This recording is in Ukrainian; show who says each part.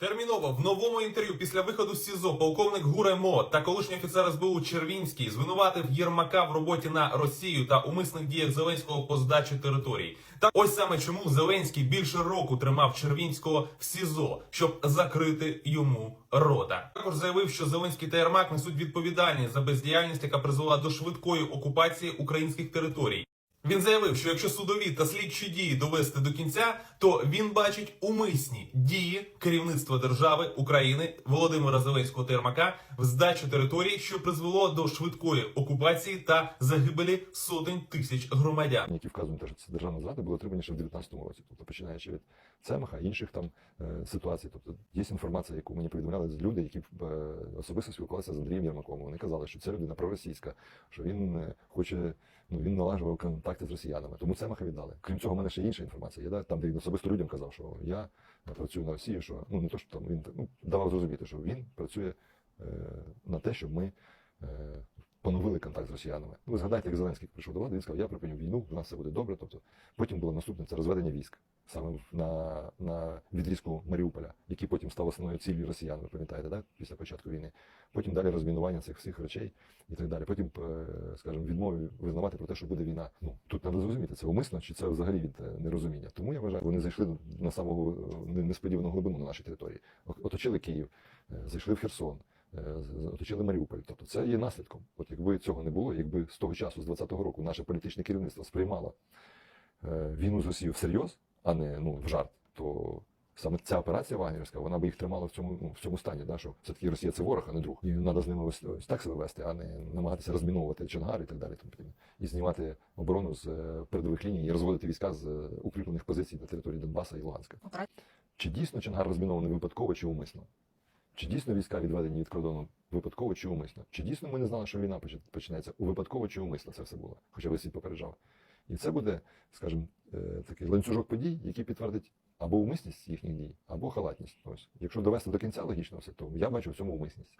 Speaker 1: Терміново в новому інтерв'ю після виходу з СІЗО полковник Гуремо та колишній офіцер СБУ Червінський звинуватив Єрмака в роботі на Росію та умисних діях Зеленського по здачі територій. Та ось саме чому Зеленський більше року тримав Червінського в СІЗО, щоб закрити йому рота. Також заявив, що Зеленський та Єрмак несуть відповідальність за бездіяльність, яка призвела до швидкої окупації українських територій. Він заявив, що якщо судові та слідчі дії довести до кінця, то він бачить умисні дії керівництва держави України Володимира Зеленського та Єрмака в здачу території, що призвело до швидкої окупації та загибелі сотень тисяч громадян.
Speaker 2: які вказують, що це державна зрада, були отримані ще в 2019 році. Тобто починаючи від Цемаха, інших там е, ситуацій. Тобто є інформація, яку мені повідомляли люди, які е, особисто спілкувалися з Андрієм Єрмаком. Вони казали, що це людина проросійська, що він е, хоче. Ну, він налажував контакти з росіянами, тому це маха віддали. Крім цього, в мене ще інша інформація. Я да, там, де він особисто людям казав, що я працюю на Росію, що ну не то, що там він ну, давав зрозуміти, що він працює е, на те, щоб ми е, поновили контакт з росіянами. Ну, ви згадайте, як Зеленський прийшов до влади, він сказав, я припиню війну, у нас все буде добре. Тобто потім було наступне це розведення військ саме на, на відрізку Маріуполя, який потім став основною ціллю росіян, ви пам'ятаєте, так? після початку війни. Потім далі розмінування цих всіх речей і так далі. Потім, е, скажімо, відмови визнавати про те, що буде війна. Ну тут треба зрозуміти, це умисно чи це взагалі від е, нерозуміння. Тому я вважаю, вони зайшли на самого е, несподівану глибину на нашій території. Оточили Київ, зайшли в Херсон. Оточили Маріуполь. Тобто це є наслідком. От якби цього не було, якби з того часу, з 20-го року, наше політичне керівництво сприймало війну з Росією всерйоз, а не ну, в жарт, то саме ця операція Вагнерівська, вона би їх тримала в цьому, ну, в цьому стані, да, що все-таки Росія це ворог, а не друг. І треба з ними ось, ось так себе вести, а не намагатися розміновувати Чонгар і так далі. Тому. І знімати оборону з е, передових ліній і розводити війська з е, укріплених позицій на території Донбаса і Луганська. Чи дійсно Чонгар розмінований випадково чи умисно? Чи дійсно війська відведені від кордону випадково чи умисно? Чи дійсно ми не знали, що війна поч- почнеться у випадково чи умисно це все було? Хоча весь світ попереджав. І це буде, скажімо, е, такий ланцюжок подій, який підтвердить або умисність їхніх дій, або халатність. Ось, якщо довести до кінця логічно все, то я бачу в цьому умисність.